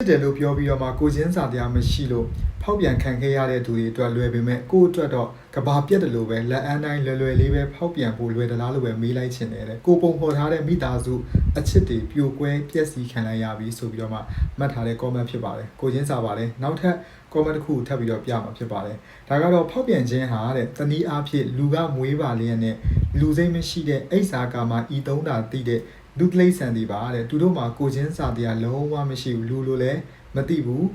ဖြစ်တယ်လို့ပြောပြီးတော့မှကိုချင်းစာတရားမရှိလို့ဖောက်ပြန်ခံခဲ့ရတဲ့သူတွေအတွက်လွယ်ပေမဲ့ကိုယ့်အတွက်တော့ကဘာပြက်တယ်လို့ပဲလက်အန်းတိုင်းလွယ်လွယ်လေးပဲဖောက်ပြန်ဖို့လွယ်သလားလို့ပဲမေးလိုက်ချင်တယ်တဲ့ကိုပုံဖော်ထားတဲ့မိသားစုအချစ်တွေပြိုကွဲပျက်စီးခံလိုက်ရပြီဆိုပြီးတော့မှမှတ်ထားတဲ့ comment ဖြစ်ပါတယ်ကိုချင်းစာပါတယ်နောက်ထပ် comment တစ်ခုထပ်ပြီးတော့ပြမှာဖြစ်ပါတယ်ဒါကတော့ဖောက်ပြန်ခြင်းဟာတဲ့တနည်းအားဖြင့်လူကမွေးပါလျက်နဲ့လူစိတ်မရှိတဲ့အိဆာကာမှာဤသုံးတာတိတဲ့ လူကလေးဆန်တွေပါတဲ့သူတို့မှာကိုချင်းစာတရားလုံးဝမရှိဘူးလူလိုလည်းမသိဘူး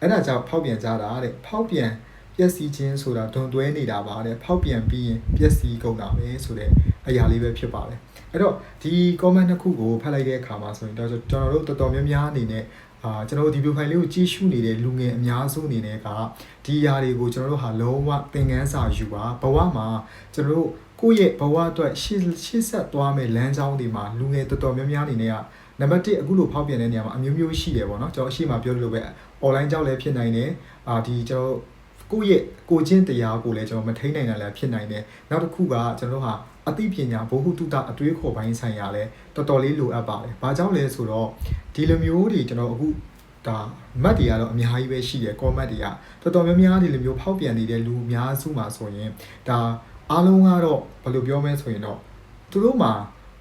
အဲ့ဒါကြောင့်ဖောက်ပြန်ကြတာတဲ့ဖောက်ပြန်ပျက်စီးခြင်းဆိုတာဒုံသွဲနေတာပါတဲ့ဖောက်ပြန်ပြီးရင်ပျက်စီးကုန်တာပဲဆိုတဲ့အရာလေးပဲဖြစ်ပါတယ်အဲ့တော့ဒီ comment နှစ်ခုကိုဖတ်လိုက်တဲ့အခါမှာဆိုရင်တော့ကျွန်တော်တို့တော်တော်များများအနေနဲ့အာကျွန်တော်တို့ဒီ view file လေးကိုကြည့်ရှုနေတဲ့လူငယ်အများစုအနေနဲ့ကဒီຢာတွေကိုကျွန်တော်တို့ဟာလုံးဝသင်ခန်းစာယူပါဘဝမှာကျွန်တော်တို့ ကိုယ့်ရဲ့ဘဝအတွက်ရှေ့ရှေ့ဆက်သွားမယ့်လမ်းကြောင်းတွေမှာလူငယ်တော်တော်များများအနေနဲ့ကနံပါတ်1အခုလိုဖောက်ပြန်တဲ့နေရာမှာအမျိုးမျိုးရှိတယ်ပေါ့နော်ကျွန်တော်အရှိမပြောလို့ပဲ online ကြောက်လည်းဖြစ်နိုင်တယ်အာဒီကျွန်တော်ကိုယ့်ရဲ့ကိုချင်းတရားကိုလည်းကျွန်တော်မထိန်နိုင်တာလည်းဖြစ်နိုင်တယ်နောက်တစ်ခုကကျွန်တော်တို့ဟာအသိပညာဘ ഹു တုတအတွေးခေါ်ပိုင်းဆိုင်ရာလဲတော်တော်လေးလိုအပ်ပါတယ်။ဘာကြောင့်လဲဆိုတော့ဒီလိုမျိုးတွေကျွန်တော်အခုဒါမတ်တွေကတော့အများကြီးပဲရှိတယ် comment တွေကတော်တော်များများဒီလိုမျိုးဖောက်ပြန်နေတဲ့လူအများစုမှာဆိုရင်ဒါ အားလုံးကတော့ဘယ်လိုပြောမလဲဆိုရင်တော့သူတို့မှာ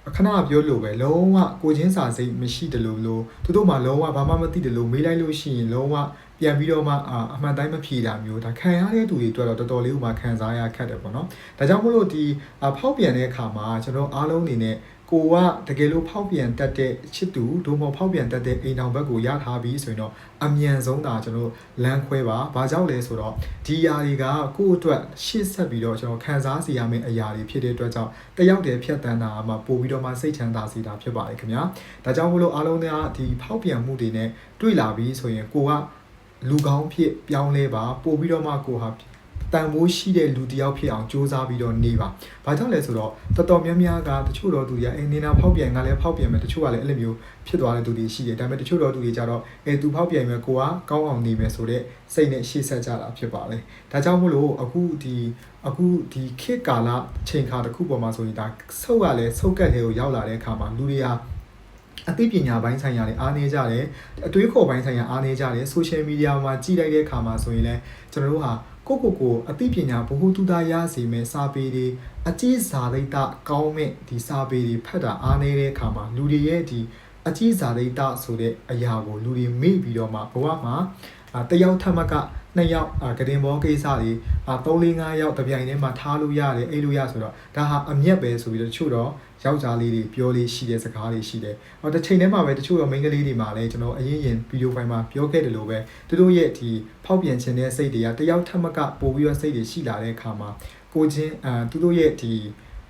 အခဏပြောလို့ပဲလုံးဝကိုချင်းစာစိတ်မရှိတယ်လို့လို့သူတို့မှလုံးဝဘာမှမသိတယ်လို့မေးလိုက်လို့ရှိရင်လုံးဝပြန်ပြီးတော့မှအာအမှန်တိုင်းမဖြေတာမျိုးဒါခံရတဲ့သူတွေအတွက်တော့တော်တော်လေးဥမာခံစားရခက်တယ်ပေါ့နော်ဒါကြောင့်မို့လို့ဒီအာဖောက်ပြန်တဲ့အခါမှာကျွန်တော်အားလုံးအနေနဲ့ ကိုကတကယ်လို့ဖောက်ပြန်တတ်တဲ့ချစ်သူဒို့မဟုတ်ဖောက်ပြန်တတ်တဲ့အိမ်တော်ဘက်ကိုရထားပြီးဆိုရင်တော့အမြန်ဆုံးသာကျွန်တော်လမ်းခွဲပါ။ဘာကြောင့်လဲဆိုတော့ဒီຢာတွေကကိုယ့်အတွက်ရှေ့ဆက်ပြီးတော့ကျွန်တော်ခံစားစီရမယ့်အရာတွေဖြစ်တဲ့အတွက်ကြောင့်တယောက်တည်းဖြတ်တန်းတာမှပို့ပြီးတော့မှစိတ်ချမ်းသာစေတာဖြစ်ပါတယ်ခင်ဗျာ။ဒါကြောင့်မို့လို့အားလုံးကဒီဖောက်ပြန်မှုတွေနဲ့တွေ့လာပြီးဆိုရင်ကိုကလူကောင်းဖြစ်ပြောင်းလဲပါပို့ပြီးတော့မှကိုဟာ တန်ဖိုးရှိတဲ့လူတစ်ယောက်ဖြစ်အောင်စူးစမ်းပြီးတော့နေပါ။ဘာကြောင့်လဲဆိုတော့တော်တော်များများကတချို့တော့သူတွေကအိမ်နေနာဖောက်ပြန်ကလည်းဖောက်ပြန်မယ်တချို့ကလည်းအဲ့လိုမျိုးဖြစ်သွားတဲ့သူတွေရှိတယ်။ဒါပေမဲ့တချို့တော့သူတွေကြတော့အဲသူဖောက်ပြန်မယ်ကိုကကောင်းအောင်နေမယ်ဆိုတော့စိတ်နဲ့ရှေ့ဆက်ကြတာဖြစ်ပါလေ။ဒါကြောင့်မို့လို့အခုဒီအခုဒီခေတ်ကာလချိန်ခါတစ်ခုပေါ်မှာဆိုရင်ဒါဆုတ်ရလဲဆုတ်ကက်တွေကိုရောက်လာတဲ့အခါမှာလူတွေဟာအသိပညာပိုင်းဆိုင်ရာတွေအားနည်းကြတယ်အတွေးခေါ်ပိုင်းဆိုင်ရာအားနည်းကြတယ်ဆိုရှယ်မီဒီယာမှာကြည့်လိုက်တဲ့အခါမှာဆိုရင်လည်းကျွန်တော်တို့ဟာ ကိုကိုကိုအသိပညာဘ ഹു တုဒရစေမဲ့စာပေတွေအကြီးဇာတိတကောင်းမဲ့ဒီစာပေတွေဖတ်တာအားနည်းတဲ့အခါမှာလူတွေရဲ့ဒီ အကြီးဇာတိတဆိုတဲ့အရာကိုလူတွေမေ့ပြီးတော့မှဘဝမှာအာတယောက်ထက်မကနှစ်ယောက်အာကတင်ဘောကိစ္စတွေအာ3 4 5ယောက်တပြိုင်တည်းမှာထားလို့ရတယ်အိတ်လို့ရဆိုတော့ဒါဟာအမျက်ပဲဆိုပြီးတော့တချို့တော့ယောက်ျားလေးတွေပြောလေးရှိတဲ့စကားတွေရှိတယ်။ဟောတစ်ချိန်တည်းမှာပဲတချို့တော့မိန်းကလေးတွေမှာလည်းကျွန်တော်အရင်ရင်ဗီဒီယိုဖိုင်မှာပြောခဲ့တယ်လို့ပဲသူတို့ရဲ့ဒီဖောက်ပြန်ခြင်းတဲ့စိတ်တွေကတယောက်ထက်မကပိုပြီးတော့စိတ်တွေရှိလာတဲ့အခါမှာကိုချင်းအာသူတို့ရဲ့ဒီ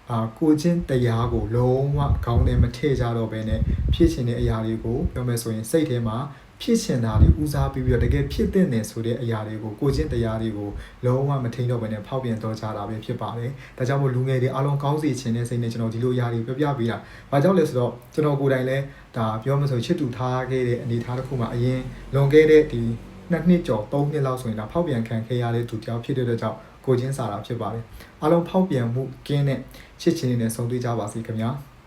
အာကိုချင်းတရားကိုလုံးဝခေါင်းထဲမထည့်ကြတော့ဘဲနဲ့ဖြစ်ရှင်တဲ့အရာတွေကိုပြောမယ်ဆိုရင်စိတ်ထဲမှာဖြစ်ရှင်တာတွေဦးစားပေးပြီးတော့တကယ်ဖြစ်တဲ့နယ်ဆိုတဲ့အရာတွေကိုကိုချင်းတရားတွေကိုလုံးဝမထိန်တော့ဘဲနဲ့ဖောက်ပြန်တော့ကြတာပဲဖြစ်ပါတယ်။ဒါကြောင့်မို့လူငယ်တွေအားလုံးကောင်းစီခြင်းနဲ့စိတ်နဲ့ကျွန်တော်ဒီလိုအရာတွေပြောပြပေးတာ။ဘာကြောင့်လဲဆိုတော့ကျွန်တော်ကိုယ်တိုင်လည်းဒါပြောမှဆိုချစ်တူထားခဲ့တဲ့အနေအထားတစ်ခုမှာအရင်လွန်ခဲ့တဲ့ဒီ နှစ်နှစ်ကျော်သုံးနှစ်လောက်ဆိုရင်ဒါဖောက်ပြန်ခံခဲ့ရတဲ့သူတယောက်ဖြစ်တဲ့အတွက်ကြောင့်ကိုချင်းစာတာဖြစ်ပါတယ်။အားလုံးဖောက်ပြန်မှုကင်းတဲ့ချစ်ချင်းတွေနဲ့ဆုံတွေ့ကြပါစေခင်ဗျာ။